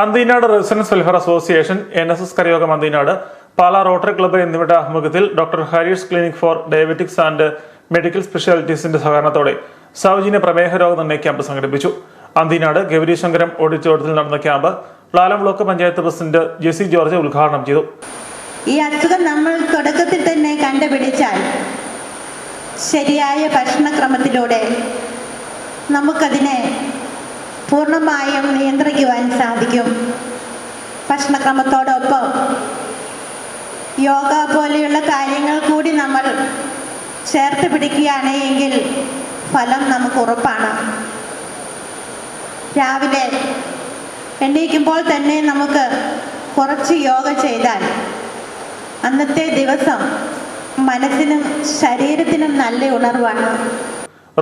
Anthinad residence welfare association N S S കരയോഗം Anthinad Pala rotary club എന്നിവയുടെ ആഭിമുഖ്യത്തിൽ doctor Harish clinic for diabetics and medical സ്പെഷ്യാലിറ്റീസിന്റെ സഹകരണത്തോടെ സൗജന്യ പ്രമേഹ രോഗ നിർണയ ക്യാമ്പ് സംഘടിപ്പിച്ചു. അന്തീനാട് ഗൗരീശങ്കരം ഓഡിറ്റോറിയത്തിൽ നടന്ന camp Lalam block panchayat president Jessy George ഉദ്ഘാടനം ചെയ്തു. ഈ അസുഖം നമ്മൾ തുടക്കത്തിൽ തന്നെ കണ്ടുപിടിച്ചാൽ ശരിയായ ഭക്ഷണക്രമത്തിലൂടെ നമുക്കതിനെ പൂർണമായും നിയന്ത്രിക്കുവാൻ സാധിക്കും. ഭക്ഷണക്രമത്തോടൊപ്പം യോഗ പോലെയുള്ള കാര്യങ്ങൾ കൂടി നമ്മൾ ചേർത്ത് പിടിക്കുകയാണ് എങ്കിൽ ഫലം നമുക്ക് ഉറപ്പാണ്. രാവിലെ എണ്ണീക്കുമ്പോൾ തന്നെ നമുക്ക് കുറച്ച് യോഗ ചെയ്താൽ അന്നത്തെ ദിവസം മനസ്സിനും ശരീരത്തിനും നല്ല ഉണർവാണ്.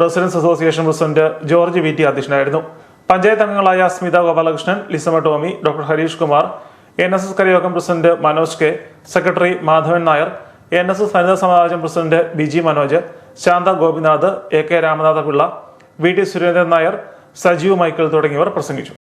Residence association president George V T അധ്യക്ഷനായിരുന്നു പഞ്ചായത്ത് അംഗങ്ങളായ Smitha Gopalakrishnan Lisamma Tomy doctor Harish Kumar N S S കരയോഗം president Manoj K secretary Madhavan Nair N S S വനിതാ സമാജം president Biji Manoj Shantha Gopinath A K Ramanatha Pillai V T Surendran Nair Sajeev Michael തുടങ്ങിയവർ പ്രസംഗിച്ചു.